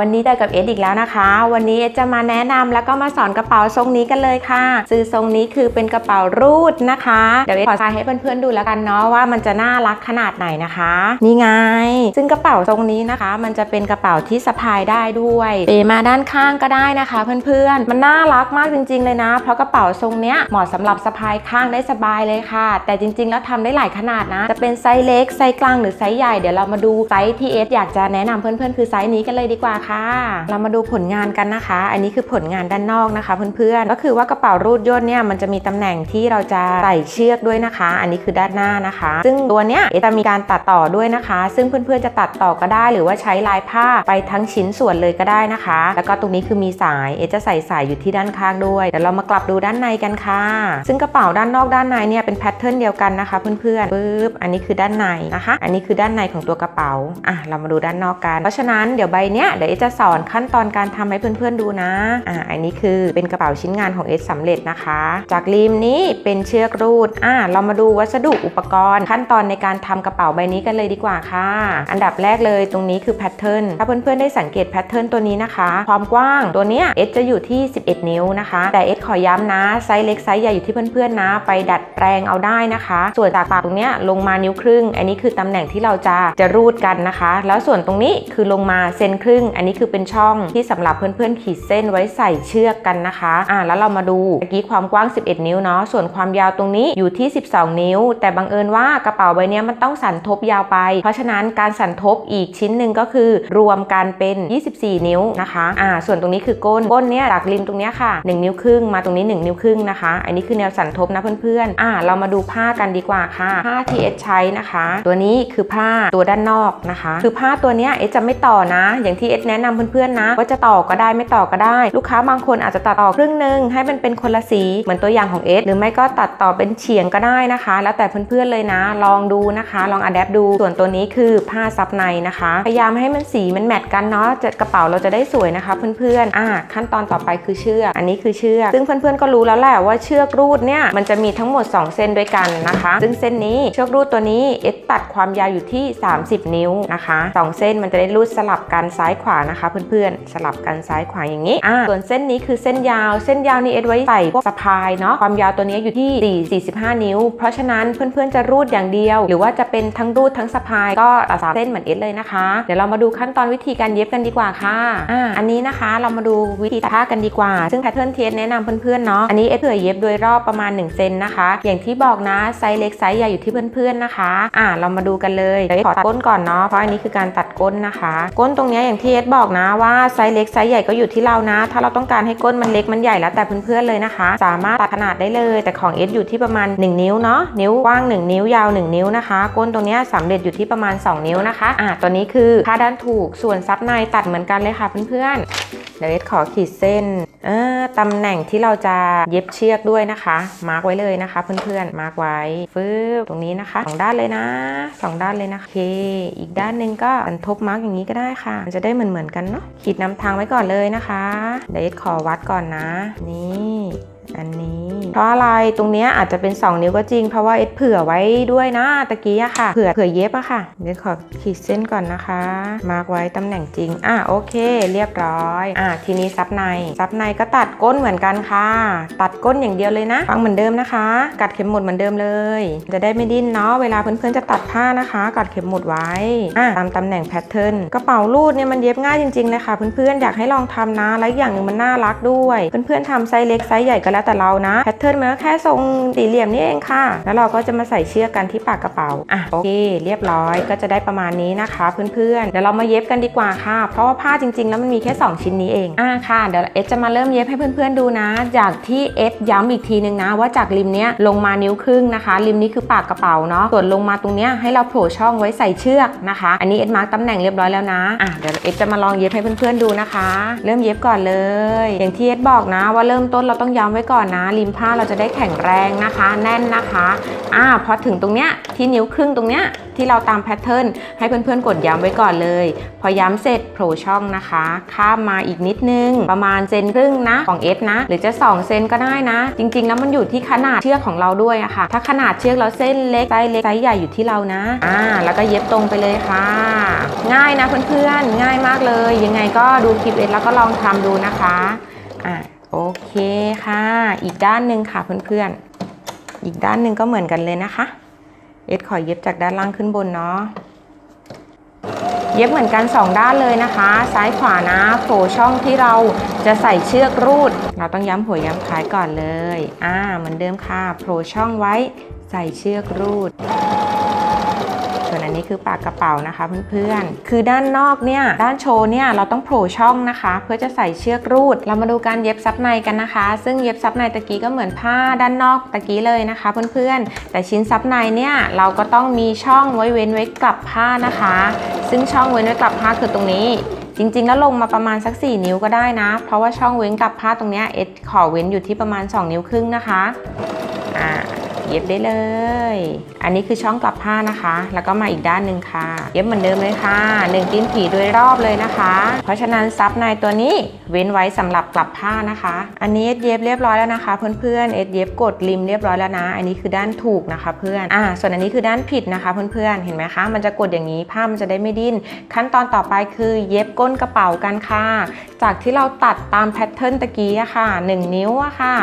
วันนี้เจอกับเอสอีกแล้วนะคะ วันนี้เอสจะมาแนะนำแล้วก็มาสอนกระเป๋าทรงนี้กันเลยค่ะซื้อทรงนี้คือเป็นกระเป๋ารูดนะคะ เดี๋ยวเอสขอใช้ให้เพื่อนๆดูแล้วกันเนาะว่ามันจะน่ารักขนาดไหนนะคะ นี่ไง ซึ่งกระเป๋าทรงนี้นะคะ มันจะเป็นกระเป๋าที่สะพายได้ด้วยเปมาด้านข้างก็ได้นะคะ เพื่อนๆ มันน่ารักมากจริง ๆ เลยนะ เพราะกระเป๋าทรงเนี้ยเหมาะสำหรับสะพายข้างได้สบายเลยค่ะ แต่จริง ๆ แล้วทำได้หลายขนาดนะ จะเป็นไซส์เล็กไซส์กลางหรือไซส์ใหญ่เดี๋ยวเรามาดูไซส์ที่เอสอยากจะแนะนำเพื่อนๆคือไซส์นี้กันเลยดีกว่าค่ะ เรามาดูผลงานกันนะคะ อันนี้คือผลงานด้านนอกนะคะ เพื่อนๆ ก็คือว่ากระเป๋ารูดย่นเนี่ยมันจะมีตำแหน่งที่เราจะใส่เชือกด้วยนะคะ อันนี้คือด้านหน้านะคะ ซึ่งตัวเนี้ยจะมีการตัดต่อด้วยนะคะ ซึ่งเพื่อนๆจะตัดต่อก็ได้ หรือว่าใช้ลายผ้าไปทั้งชิ้นส่วนเลยก็ได้นะคะ แล้วก็ตรงนี้คือมีสายเอจะใส่สายอยู่ที่ด้านข้างด้วยเดี๋ยวเรามากลับดูด้านในกันค่ะ ซึ่งกระเป๋าด้านนอกด้านในเนี่ยเป็นแพทเทิร์นเดียวกันนะคะ เพื่อนๆปึ๊บอันนี้คือด้านในนะคะ อันนี้คือด้านในของตัวกระเป๋าอะเรามาดูด้านนอกกัน เพราะฉะนั้นเดี๋ยวใบเนี้ยเดี๋ยวเอสจะสอนขั้นตอนการทำให้เพื่อนๆดูนะ อะอันนี้คือเป็นกระเป๋าชิ้นงานของเอสสำเร็จนะคะ จากริมนี้เป็นเชือกรูด อะเรามาดูวัสดุอุปกรณ์ ขั้นตอนในการทำกระเป๋าใบนี้กันเลยดีกว่าค่ะ อันดับแรกเลยตรงนี้คือแพทเทิร์น ถ้าเพื่อนๆได้สังเกตแพทเทิร์นตัวนี้นะคะ ความกว้างตัวเนี้ยเอสจะอยู่ที่ 11 นิ้วนะคะ แต่เอสขอย้ำนะ ไซส์เล็กไซส์ใหญ่อยู่ที่เพื่อนๆนะ ไปดัดแปลงเอาได้นะคะ ส่วนจากปากตรงเนี้ยลงมานิ้วครึ่ง อันนี้คือตำแหน่งที่เราจะจะรูดกันนะคะ แล้วส่วนตรงนี้คือลงมาเซนครึ่งอันนี้คือเป็นช่องที่สำหรับเพื่อนๆขีดเส้นไว้ใส่เชือกกันนะคะอ่าแล้วเรามาดูเมื่อกี้ความกว้าง 11 นิ้วเนาะส่วนความยาวตรงนี้อยู่ที่ 12 นิ้ว แต่บังเอิญว่ากระเป๋าใบเนี้ยมันต้องสันทบยาวไป เพราะฉะนั้นการสันทบอีกชิ้นหนึ่งก็คือ รวมกันเป็น 24 นิ้วนะคะอ่าส่วนตรงนี้คือก้นก้นเนี้ยจากริมตรงเนี้ยค่ะ 1 นิ้วครึ่งมาตรงนี้ 1 นิ้วครึ่งนะคะ อันนี้คือแนวสันทบนะเพื่อนๆอ่าเรามาดูผ้ากันดีกว่าค่ะผ้าที่เอสใช้นะคะ ตัวนี้คือผ้าตัวด้านนอกนะคะ คือผ้าตัวเนี้ยเอสจะไม่ต่อนะ อย่างที่เอสแนะนำเพื่อนๆนะ ว่าจะต่อก็ได้ไม่ต่อก็ได้ ลูกค้าบางคนอาจจะตัดต่อครึ่งหนึ่งให้มันเป็นคนละสีเหมือนตัวอย่างของเอสหรือไม่ก็ตัดต่อเป็นเฉียงก็ได้นะคะ แล้วแต่เพื่อนๆเลยนะ ลองดูนะคะ ลองอัดแอปดู ส่วนตัวนี้คือผ้าซับในนะคะ พยายามให้มันสีมันแมทกันเนาะจะกระเป๋าเราจะได้สวยนะคะเพื่อนๆอะขั้นตอนต่อไปคือเชือกอันนี้คือเชือกซึ่งเพื่อนๆก็รู้แล้วแหละว่าเชือกรูดเนี่ยมันจะมีทั้งหมด 2 เส้นด้วยกันนะคะ ซึ่งเส้นนี้เชือกรูดตัวนี้เอสตัดความยาวอยู่ที่ 30 นิ้วนะคะสองเส้นมันจะได้รูดสลับกันซ้ายขวานะคะ เพื่อนๆ สลับกันซ้ายขวาอย่างนี้อ่าส่วนเส้นนี้คือเส้นยาว เส้นยาวนี่เอสไว้ใส่พวกสะพายเนาะความยาวตัวนี้อยู่ที่ 4 45 นิ้ว เพราะฉะนั้นเพื่อนๆจะรูดอย่างเดียว หรือว่าจะเป็นทั้งรูดทั้งสะพายก็สามเส้นเหมือนเอสเลยนะคะ เดี๋ยวเรามาดูขั้นตอนวิธีการเย็บกันดีกว่าค่ะอ่าอันนี้นะคะเรามาดูวิธีตัดผ้ากันดีกว่า ซึ่งแพทเทิร์นเทสแนะนำเพื่อนๆเนาะอันนี้เอสเผื่อเย็บโดยรอบประมาณ1เซนนะคะ อย่างที่บอกนะไซส์เล็กไซส์ใหญ่อยู่ที่เพื่อนๆนะคะอ่าเรามาดูกันเลยเดี๋ยวขอตัดก้นก่อนเนาะเพราะอันนี้คือการตัดก้นนะคะ ก้นตรงนี้อย่างที่เอสบอกนะว่าไซส์เล็กไซส์ใหญ่ก็อยู่ที่เรานะ ถ้าเราต้องการให้ก้นมันเล็กมันใหญ่แล้วแต่เพื่อนๆเลยนะคะ สามารถตัดขนาดได้เลย แต่ของเอสอยู่ที่ประมาณ 1 นิ้วเนาะนิ้วกว้าง 1 นิ้วยาว 1 นิ้วนะคะ ก้นตรงนี้สำเร็จอยู่ที่ประมาณ 2 นิ้วนะคะอ่าตัวนี้คือผ้าด้านถูกส่วนซับในตัดเหมือนกันเลยค่ะเพื่อนๆ เดี๋ยวเอสขอขีดเส้นตำแหน่งที่เราจะเย็บเชือกด้วยนะคะ มาร์กไว้เลยนะคะ เพื่อนๆ มาร์กไว้ฟืบตรงนี้นะคะสองด้านเลยนะสองด้านเลยนะโอเค อีกด้านหนึ่งก็อันทบมาร์กอย่างนี้ก็ได้ค่ะ มันจะได้เหมือนๆกันเนาะขีดนำทางไว้ก่อนเลยนะคะเดี๋ยวเอสขอวัดก่อนนะ นี่ อันนี้ เพราะอะไรตรงเนี้ยอาจจะเป็น 2 นิ้วก็จริง เพราะว่าเอสเผื่อไว้ด้วยนะตะกี้อะค่ะ เผื่อเผื่อเย็บอะค่ะ เดี๋ยวขอขีดเส้นก่อนนะคะ มาร์กไว้ตำแหน่งจริง อะโอเค เรียบร้อย อะทีนี้ซับใน ซับในก็ตัดก้นเหมือนกันค่ะ ตัดก้นอย่างเดียวเลยนะฟังเหมือนเดิมนะคะ กัดเข็มหมุดเหมือนเดิมเลย จะได้ไม่ดิ้นเนาะ เวลาเพื่อนๆจะตัดผ้านะคะ กัดเข็มหมุดไว้ อะตามตำแหน่งแพทเทิร์น กระเป๋ารูดเนี่ยมันเย็บง่ายจริงๆเลยค่ะเพื่อนๆ อยากให้ลองทำนะ และอย่างหนึ่งมันน่ารักด้วย เพื่อนๆทำไซส์เล็กไซส์ใหญ่ก็แล้วแต่เรานะแพทเทิร์นมันก็แค่ทรงสี่เหลี่ยมนี่เองค่ะ แล้วเราก็จะมาใส่เชือกกันที่ปากกระเป๋าอะโอเค เรียบร้อยก็จะได้ประมาณนี้นะคะเพื่อนๆเดี๋ยวเรามาเย็บกันดีกว่าค่ะ เพราะว่าผ้าจริงๆ แล้วมันมีแค่ 2 ชิ้นนี้เองอะค่ะเดี๋ยวเอสจะมาเริ่มเย็บให้เพื่อนๆดูนะ จากที่เอสย้ำอีกทีนึงนะ ว่าจากริมเนี้ยลงมานิ้วครึ่งนะคะริมนี้คือปากกระเป๋าเนาะส่วนลงมาตรงเนี้ยให้เราโผล่ช่องไว้ใส่เชือกนะคะ อันนี้เอสมาร์กตำแหน่งเรียบร้อยแล้วนะอะเดี๋ยวเอสจะมาลองเย็บให้เพื่อนๆดูนะคะ เริ่มเย็บก่อนเลย อย่างที่เอสบอกนะ ว่าเริ่มต้นเราต้องย้ำไว้ก่อนนะริมผ้าเราจะได้แข็งแรงนะคะ แน่นนะคะอ่าพอถึงตรงเนี้ยที่นิ้วครึ่งตรงเนี้ยที่เราตามแพทเทิร์นให้เพื่อนๆกดย้ำไว้ก่อนเลย พอย้ำเสร็จโผล่ช่องนะคะ ข้ามมาอีกนิดนึง ประมาณเซนครึ่งนะของเอสนะ หรือจะ2เซนก็ได้นะ จริงๆแล้วมันอยู่ที่ขนาดเชือกของเราด้วยอะค่ะ ถ้าขนาดเชือกเราเส้นเล็กไซส์เล็กไซส์ใหญ่อยู่ที่เรานะอ่าแล้วก็เย็บตรงไปเลยค่ะ ง่ายนะเพื่อนๆง่ายมากเลย ยังไงก็ดูคลิปเอสแล้วก็ลองทำดูนะคะอ่า โอเคค่ะ อีกด้านหนึ่งค่ะเพื่อนๆ อีกด้านหนึ่งก็เหมือนกันเลยนะคะ เอสขอเย็บจากด้านล่างขึ้นบนเนาะ เย็บเหมือนกัน 2 ด้านเลยนะคะ ซ้ายขวานะ โผล่ช่องที่เราจะใส่เชือกรูด เราต้องย้ำหัวย้ำท้ายก่อนเลย อ่า เหมือนเดิมค่ะ โผล่ช่องไว้ ใส่เชือกรูด นี้คือปากกระเป๋านะคะเพื่อนๆ คือด้านนอกเนี่ย ด้านโชว์เนี่ยเราต้องโผล่ช่องนะคะ เพื่อจะใส่เชือกรูด เรามาดูการเย็บซับในกันนะคะ ซึ่งเย็บซับในตะกี้ก็เหมือนผ้าด้านนอกตะกี้เลยนะคะเพื่อนๆ แต่ชิ้นซับในเนี่ยเราก็ต้องมีช่องไว้เว้นไว้กลับผ้านะคะ ซึ่งช่องเว้นไว้กลับผ้าคือตรงนี้จริงๆ แล้วลงมาประมาณสัก 4 นิ้วก็ได้นะ เพราะว่าช่องเว้นกลับผ้าตรงเนี้ยเอ็ดขอเว้นอยู่ที่ประมาณ 2 นิ้วครึ่งนะคะ อ่า เย็บได้เลยอันนี้คือช่องกลับผ้านะคะ แล้วก็มาอีกด้านหนึ่งค่ะ เย็บเหมือนเดิมเลยค่ะหนึ่งตีนผีโดยรอบเลยนะคะ เพราะฉะนั้นซับในตัวนี้เว้นไว้สำหรับกลับผ้านะคะ อันนี้เย็บเรียบร้อยแล้วนะคะ เพื่อนๆเอ็ดเย็บกดริมเรียบร้อยแล้วนะ อันนี้คือด้านถูกนะคะเพื่อนอ่าส่วนอันนี้คือด้านผิดนะคะเพื่อนๆเห็นไหมคะมันจะกดอย่างนี้ผ้ามันจะได้ไม่ดิ้นขั้นตอนต่อไปคือเย็บก้นกระเป๋ากันค่ะ จากที่เราตัดตามแพทเทิร์นตะกี้อะค่ะ 1 นิ้วอะค่ะ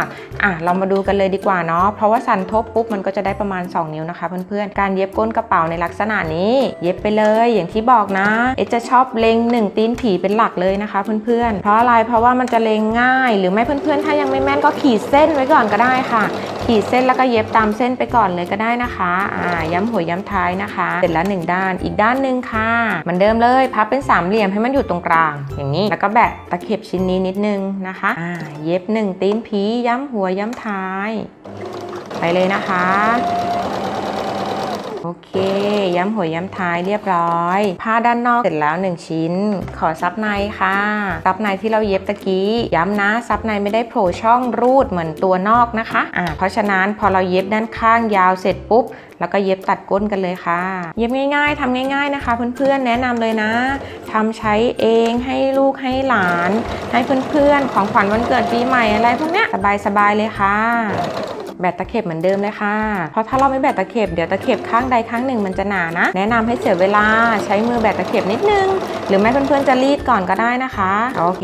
อะเรามาดูกันเลยดีกว่าเนาะเพราะว่าสันทบปุ๊บมันก็จะได้ประมาณ 2 นิ้วนะคะเพื่อนๆ การเย็บก้นกระเป๋าในลักษณะนี้ เย็บไปเลยอย่างที่บอกนะ เอจะชอบเล็ง1ตีนผีเป็นหลักเลยนะคะเพื่อนๆ เพราะอะไรเพราะว่ามันจะเล็งง่าย หรือไม่เพื่อนๆ ถ้ายังไม่แม่นก็ขีดเส้นไว้ก่อนก็ได้ค่ะ ขีดเส้นแล้วก็เย็บตามเส้นไปก่อนเลยก็ได้นะคะอ่าย้ำหัวย้ำท้ายนะคะ เสร็จแล้วหนึ่งด้านอีกด้านหนึ่งค่ะมือนเดิมเลยพับเป็นสามเหลี่ยมให้มันอยู่ตรงกลาง อย่างนี้แล้วก็แบะตะเข็บชิ้นนี้นิดนึงนะคะอ่าเย็บหนึ่งตีนผีย้ำหัวย้ำท้าย ไปเลยนะคะ โอเค ย้ำหัวย้ำท้ายเรียบร้อย ผ้าด้านนอกเสร็จแล้ว 1 ชิ้น ขอซับในค่ะ ซับในที่เราเย็บตะกี้ ย้ำนะ ซับในไม่ได้โผล่ช่องรูดเหมือนตัวนอกนะคะอ่าเพราะฉะนั้นพอเราเย็บด้านข้างยาวเสร็จปุ๊บแล้วก็เย็บตัดก้นกันเลยค่ะ เย็บง่าย ๆทำง่าย ๆนะคะ เพื่อนๆ แนะนำเลยนะทำใช้เองให้ลูกให้หลาน ให้เพื่อนๆ ของขวัญวันเกิดปีใหม่อะไรพวกเนี้ยสบายๆเลยค่ะ แบตตะเข็บเหมือนเดิมเลยค่ะ เพราะถ้าเราไม่แบตตะเข็บเดี๋ยวตะเข็บข้างใดข้างหนึ่งมันจะหนานะ แนะนำให้เสียเวลาใช้มือแบตตะเข็บนิดนึง หรือไม่เพื่อนๆจะรีดก่อนก็ได้นะคะ โอเค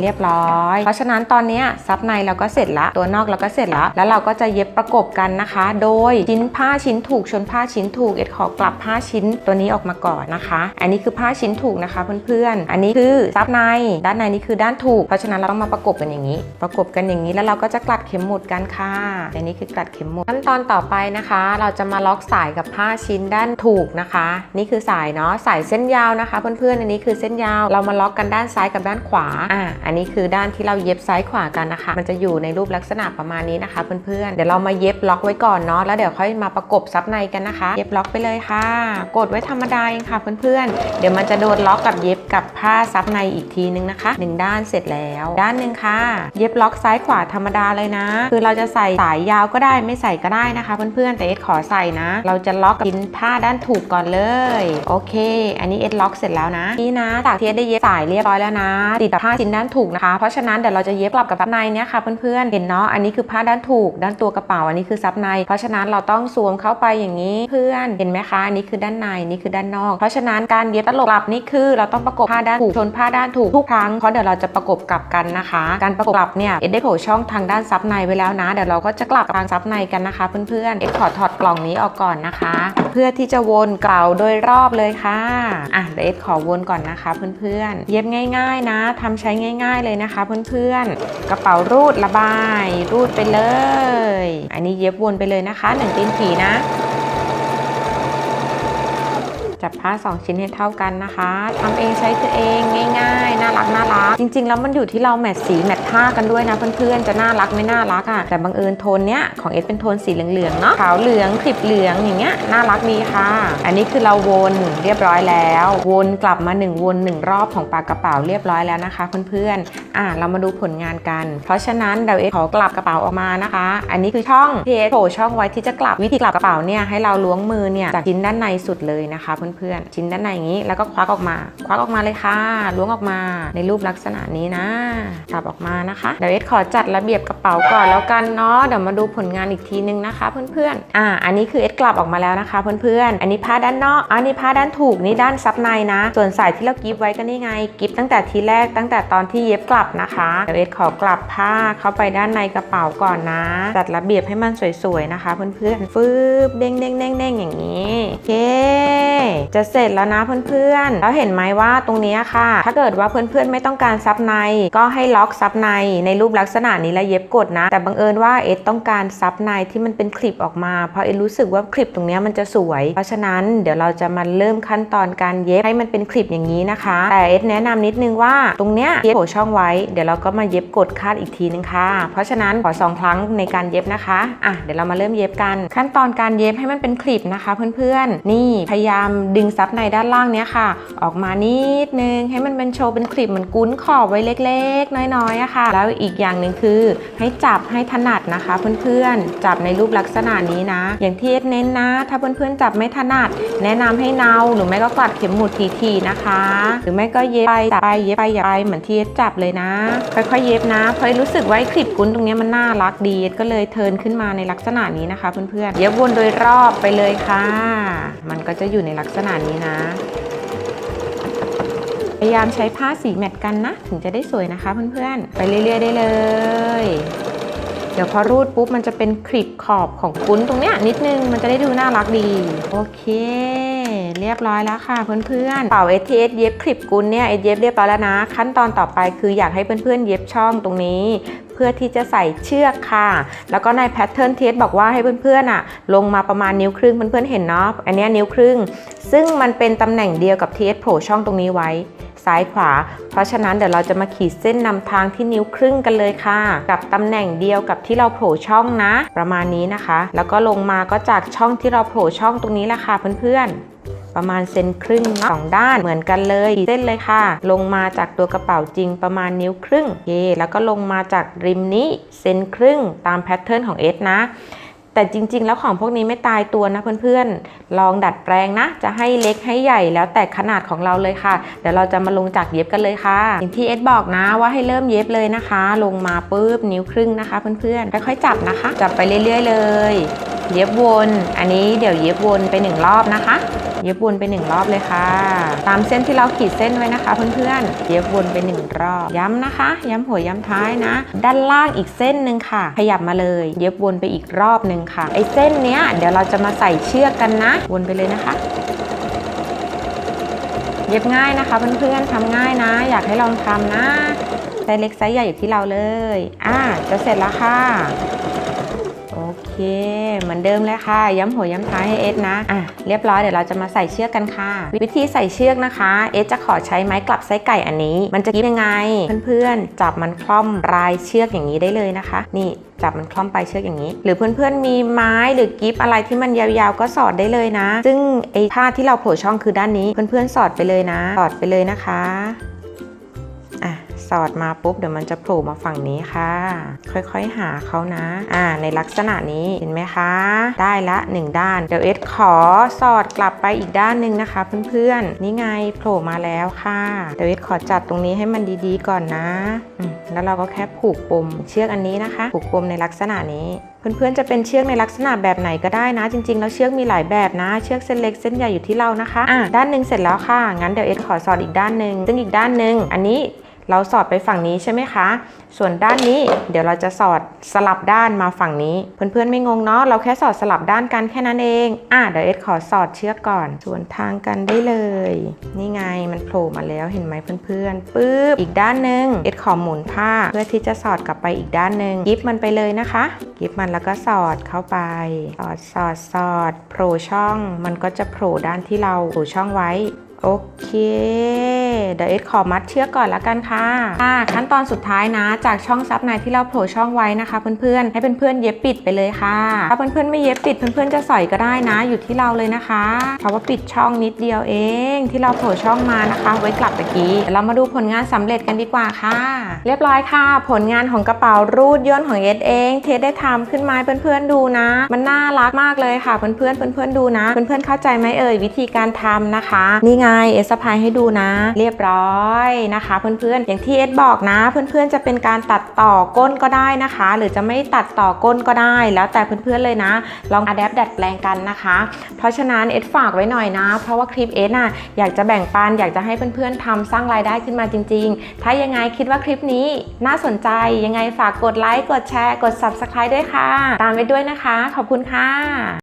เรียบร้อย เพราะฉะนั้นตอนนี้ซับในเราก็เสร็จละ ตัวนอกเราก็เสร็จละแล้วเราก็จะเย็บประกบกันนะคะ โดยชิ้นผ้าชิ้นถูกชนผ้าชิ้นถูกเอ็ดขอกลับผ้าชิ้นตัวนี้ออกมาก่อนนะคะ อันนี้คือผ้าชิ้นถูกนะคะเพื่อนๆ อันนี้คือซับใน ด้านในนี่คือด้านถูก เพราะฉะนั้นเราต้องมาประกบกันอย่างนี้ ประกบกันอย่างนี้แล้วเราก็จะกลัดเข็มหมุดกันค่ะอันนี้คือกลัดเข็มหมุดขั้นตอนต่อไปนะคะ เราจะมาล็อกสายกับผ้าชิ้นด้านถูกนะคะ นี่คือสายเนาะสายเส้นยาวนะคะ เพื่อนๆอันนี้คือเส้นยาวเรามาล็อกกันด้านซ้ายกับด้านขวาอ่าอันนี้คือด้านที่เราเย็บซ้ายขวากันนะคะ มันจะอยู่ในรูปลักษณะประมาณนี้นะคะเพื่อนๆเดี๋ยวเรามาเย็บล็อกไว้ก่อนเนาะแล้วเดี๋ยวค่อยมาประกบซับในกันนะคะ เย็บล็อกไปเลยค่ะ กดไว้ธรรมดาเองค่ะเพื่อนๆ เดี๋ยวมันจะโดนล็อกกับเย็บกับผ้าซับในอีกทีนึงนะคะหนึ่งด้านเสร็จแล้ว ด้านหนึ่งค่ะ เย็บล็อกซ้ายขวาธรรมดาเลยนะ คือเราจะใส่สายยาวก็ได้ไม่ใส่ก็ได้นะคะ เพื่อนๆแต่เอ็ดขอใส่นะ เราจะล็อกกับชิ้นผ้าด้านถูกก่อนเลย โอเค อันนี้เอ็ดล็อกเสร็จแล้วนะนี่นะจากที่เอ็ดได้เย็บสายเรียบร้อยแล้วนะ ติดกับผ้าชิ้นด้านถูกนะคะ เพราะฉะนั้นเดี๋ยวเราจะเย็บกลับกับซับในเนี้ยค่ะเพื่อนๆเห็นเนาะอันนี้คือผ้าด้านถูก ด้านตัวกระเป๋าอันนี้คือซับใน เพราะฉะนั้นเราต้องสวมเข้าไปอย่างนี้เพื่อนเห็นไหมคะอันนี้คือด้านในนี่คือด้านนอก เพราะฉะนั้นการเย็บตลบกลับนี่คือ เราต้องประกบผ้าด้านถูกชนผ้าด้านถูกทุกครั้งเพราะเดี๋ยวเราจะประกบกลับกันนะคะ การประกบกลับเนี่ยเอ็ดได้โผล่ช่องทางด้านซับในไว้แล้วนะเดี๋ยวเราก็จะกลับทางซับในกันนะคะ เพื่อนๆเอ็ดขอถอดกล่องนี้ออกก่อนนะคะ เพื่อที่จะวนเกลาโดยรอบเลยค่ะอะเดี๋ยวเอ็ดขอวนก่อนนะคะ เพื่อนๆ เย็บง่าย ๆนะทำใช้ง่าย ๆเลยนะคะ เพื่อนๆ กระเป๋ารูดระบาย รูดไปเลย อันนี้เย็บวนไปเลยนะคะหนึ่งตีนผีนะ จับผ้า 2 ชิ้นให้เท่ากันนะคะทำเองใช้คือเองง่ายๆ น่ารักน่ารัก จริง ๆ แล้วมันอยู่ที่เราแมทสีแมทท่ากันด้วยนะเพื่อนๆ จะน่ารักไม่น่ารักอะ่ะ แต่บังเอิญโทนเนี้ยของเอสเป็นโทนสีเหลืองๆ เนาะขาวเหลืองคลิปเหลืองอย่างเงี้ยน่ารักดีค่ะ อันนี้คือเราวนเรียบร้อยแล้ว วนกลับมา1วน1รอบของปากกระเป๋าเรียบร้อยแล้วนะคะเพื่อนๆ อะเรามาดูผลงานกัน เพราะฉะนั้นเดี๋ยวเอสขอกลับกระเป๋าออกมานะคะ อันนี้คือช่องเอสโผล่ช่องไว้ที่จะกลับวิธีกลับกระเป๋าเนี่ยให้เราล้วงมือเนี่ยจากชิ้นด้านในสุดเลยนะคะเพื่อนๆชิ้นด้านในอย่างนี้ แล้วก็ควักออกมา ควักออกมาเลยค่ะล้วงออกมาในรูปลักษณะนี้นะจับออกมานะคะเดี๋ยวเอสขอจัดระเบียบกระเป๋าก่อนแล้วกันเนาะเดี๋ยวมาดูผลงานอีกทีนึงนะคะ เพื่อนๆอ่าอันนี้คือเอสกลับออกมาแล้วนะคะ เพื่อนๆอันนี้ผ้าด้านนอกอันนี้ผ้าด้านถูกนี่ด้านซับในนะ ส่วนสายที่เรากิฟไว้ก็นี่ไงกิฟตั้งแต่ทีแรกตั้งแต่ตอนที่เย็บกลับนะคะเดี๋ยวเอสขอกลับผ้าเข้าไปด้านในกระเป๋าก่อนนะ จัดระเบียบให้มันสวยๆนะคะ เพื่อนๆฟืบเด้งเด้งเด้งเด้งอย่างนี้โอเคจะเสร็จแล้วนะเพื่อนๆ แล้วเห็นไหมว่าตรงนี้ค่ะ ถ้าเกิดว่าเพื่อนๆไม่ต้องการซับใน ก็ให้ล็อกซับในในรูปลักษณะนี้แล้วเย็บกดนะ แต่บังเอิญว่าเอสต้องการซับในที่มันเป็นคลิปออกมาเพราะเอสรู้สึกว่าคลิปตรงนี้มันจะสวย เพราะฉะนั้นเดี๋ยวเราจะมาเริ่มขั้นตอนการเย็บให้มันเป็นคลิปอย่างนี้นะคะ แต่เอสแนะนำนิดนึงว่าตรงเนี้ยเย็บโผช่องไว้ เดี๋ยวเราก็มาเย็บกดคาดอีกทีนึงค่ะ เพราะฉะนั้นขอสองครั้งในการเย็บนะคะอะเดี๋ยวเรามาเริ่มเย็บกัน ขั้นตอนการเย็บให้มันเป็นคลิปนะคะ เพื่อนๆ นี่พยายามดึงซับในด้านล่างเนี้ยค่ะ ออกมานิดนึงให้มันเป็นโชว์เป็นคลิปเหมือนกุ้นขอบไว้เล็ก ๆ น้อยๆอะค่ะ แล้วอีกอย่างหนึ่งคือให้จับให้ถนัดนะคะ เพื่อนๆ จับในรูปลักษณะนี้นะ อย่างที่เอสเน้นนะ ถ้าเพื่อนๆจับไม่ถนัด แนะนำให้เนาหรือไม่ก็กลัดเข็มหมุดทีๆนะคะ หรือไม่ก็เย็บไปจับไปเย็บไปอย่าไปเหมือนที่เอสจับเลยนะ ค่อยๆเย็บนะเพราะเอรู้สึกว่าไอ้คลิปกุ้นตรงนี้มันน่ารักดีเอสก็เลยเทินขึ้นมาในลักษณะนี้นะคะ เพื่อนๆเย็บวนโดยรอบไปเลยค่ะ มันก็จะอยู่ในลักษณะนี้นะ พยายามใช้ผ้าสีแมทกันนะ ถึงจะได้สวยนะคะเพื่อนๆ ไปเรื่อยๆได้เลย เดี๋ยวพอรูดปุ๊บมันจะเป็นคลิปขอบของกุ้นตรงเนี้ยนิดนึงมันจะได้ดูน่ารักดี โอเค เรียบร้อยแล้วค่ะเพื่อนๆเป่า STS เย็บคลิปกุ้นเนี่ยเอสเย็บเรียบร้อยแล้วนะ ขั้นตอนต่อไปคืออยากให้เพื่อนๆ เย็บช่องตรงนี้ เพื่อที่จะใส่เชือกค่ะ แล้วก็ในแพทเทิร์นเทสบอกว่าให้เพื่อนๆอะ ลงมาประมาณนิ้วครึ่งเพื่อนๆเห็นเนาะอันนี้นิ้วครึ่ง ซึ่งมันเป็นตำแหน่งเดียวกับที่เอสโผล่ช่องตรงนี้ไว้ซ้ายขวา เพราะฉะนั้นเดี๋ยวเราจะมาขีดเส้นนำทางที่นิ้วครึ่งกันเลยค่ะ กับตำแหน่งเดียวกับที่เราโผล่ช่องนะ ประมาณนี้นะคะ แล้วก็ลงมาก็จากช่องที่เราโผล่ช่องตรงนี้แหละค่ะเพื่อนๆ ประมาณเซนครึ่งสองด้านเหมือนกันเลยเส้นเลยค่ะ ลงมาจากตัวกระเป๋าจริงประมาณนิ้วครึ่งเคแล้วก็ลงมาจากริมนี้เซนครึ่งตามแพทเทิร์นของเอสนะแต่จริง ๆ แล้วของพวกนี้ไม่ตายตัวนะเพื่อนๆ ลองดัดแปลงนะ จะให้เล็กให้ใหญ่แล้วแต่ขนาดของเราเลยค่ะ เดี๋ยวเราจะมาลงจากเย็บกันเลยค่ะ อย่างที่เอสบอกนะว่าให้เริ่มเย็บเลยนะคะ ลงมาปุ๊บนิ้วครึ่งนะคะ เพื่อนๆ ค่อยๆจับนะคะ จับไปเรื่อย ๆ เลย เย็บวน อันนี้เดี๋ยวเย็บวนไปหนึ่งรอบนะคะ เย็บวนไปหนึ่งรอบเลยค่ะ ตามเส้นที่เราขีดเส้นไว้นะคะเพื่อนๆ เย็บวนไปหนึ่งรอบ ย้ำนะคะ ย้ำหัวย้ำท้ายนะ ด้านล่างอีกเส้นหนึ่งค่ะ ขยับมาเลย เย็บวนไปอีกรอบหนึ่งค่ะ ไอ้เส้นเนี้ยเดี๋ยวเราจะมาใส่เชือกกันนะ วนไปเลยนะคะเย็บง่ายนะคะเพื่อนๆทำง่ายนะ อยากให้ลองทำนะไซส์เล็กไซส์ใหญ่อยู่ที่เราเลย อ่าจะเสร็จแล้วค่ะ เคเหมือนเดิมเลยค่ะ ย้ำหัวย้ำท้ายให้เอสนะอะเรียบร้อยเดี๋ยวเราจะมาใส่เชือกกันค่ะ วิธีใส่เชือกนะคะเอสจะขอใช้ไม้กลับไส้ไก่อันนี้ มันจะกิ๊บยังไง เพื่อนๆ จับมันคล่อมรายเชือกอย่างนี้ได้เลยนะคะ นี่จับมันคล่อมไปเชือกอย่างนี้ หรือเพื่อนๆมีไม้หรือกิฟอะไรที่มันยาวๆก็สอดได้เลยนะ ซึ่งไอ้ผ้าที่เราโผล่ช่องคือด้านนี้เพื่อนๆสอดไปเลยนะ สอดไปเลยนะคะ สอดมาปุ๊บเดี๋ยวมันจะโผล่มาฝั่งนี้ค่ะ ค่อยๆหาเขานะ อ่า ในลักษณะนี้เห็นไหมคะ ได้ละหนึ่งด้าน เดี๋ยวเอสขอสอดกลับไปอีกด้านหนึ่งนะคะ เพื่อนๆ นี่ไงโผล่มาแล้วค่ะ เดี๋ยวเอสขอจัดตรงนี้ให้มันดีๆก่อนนะแล้วเราก็แค่ผูกปมเชือกอันนี้นะคะ ผูกปมในลักษณะนี้เพื่อนๆ จะเป็นเชือกในลักษณะแบบไหนก็ได้นะ จริงๆ แล้วเชือกมีหลายแบบนะ เชือกเส้นเล็กเส้นใหญ่อยู่ที่เรานะคะอะด้านหนึ่งเสร็จแล้วค่ะ งั้นเดี๋ยวเอสขอสอดอีกด้านหนึ่งซึ่งอีกด้านหนึ่งอันนี้ เราสอดไปฝั่งนี้ใช่ไหมคะ ส่วนด้านนี้เดี๋ยวเราจะสอดสลับด้านมาฝั่งนี้ เพื่อนๆไม่งงเนาะเราแค่สอดสลับด้านกันแค่นั้นเองอะเดี๋ยวเอสขอสอดเชือกก่อน ส่วนทางกันได้เลย นี่ไงมันโผล่มาแล้วเห็นไหมเพื่อนๆปึ๊บอีกด้านหนึ่งเอสขอหมุนผ้าเพื่อที่จะสอดกลับไปอีกด้านหนึ่งยิบมันไปเลยนะคะยิบมันแล้วก็สอดเข้าไป สอดสอดสอดโผล่ช่อง มันก็จะโผล่ด้านที่เราโผล่ช่องไว้ โอเค เดี๋ยวเอสขอมัดเชือกก่อนละกันค่ะค่ะขั้นตอนสุดท้ายนะ จากช่องซับในที่เราโผล่ช่องไว้นะคะ เพื่อนๆให้เพื่อนๆเย็บปิดไปเลยค่ะ ถ้าเพื่อนๆไม่เย็บปิดเพื่อนๆจะใส่ก็ได้นะ อยู่ที่เราเลยนะคะเพราะว่าปิดช่องนิดเดียวเอง ที่เราโผล่ช่องมานะคะ ไว้กลับตะกี้เรามาดูผลงานสำเร็จกันดีกว่าค่ะ เรียบร้อยค่ะ ผลงานของกระเป๋ารูดย่นของเอสเองเทสได้ทำขึ้นมาเพื่อนๆดูนะ มันน่ารักมากเลยค่ะ เพื่อนๆเพื่อนๆดูนะ เพื่อนๆเข้าใจไหมเอ่ยวิธีการทำนะคะ นี่ไงเอสพายให้ดูนะเรียบร้อยนะคะ เพื่อนๆ อย่างที่เอสบอกนะ เพื่อนๆจะเป็นการตัดต่อก้นก็ได้นะคะ หรือจะไม่ตัดต่อก้นก็ได้ แล้วแต่เพื่อนๆเลยนะ ลองอัดแอปดัดแปลงกันนะคะ เพราะฉะนั้นเอสฝากไว้หน่อยนะ เพราะว่าคลิปเอสน่ะอยากจะแบ่งปันอยากจะให้เพื่อนๆทำสร้างรายได้ขึ้นมาจริง ๆ ถ้ายังไงคิดว่าคลิปนี้น่าสนใจยังไงฝากกดไลค์กดแชร์กด subscribe ด้วยค่ะ ตามไปด้วยนะคะ ขอบคุณค่ะ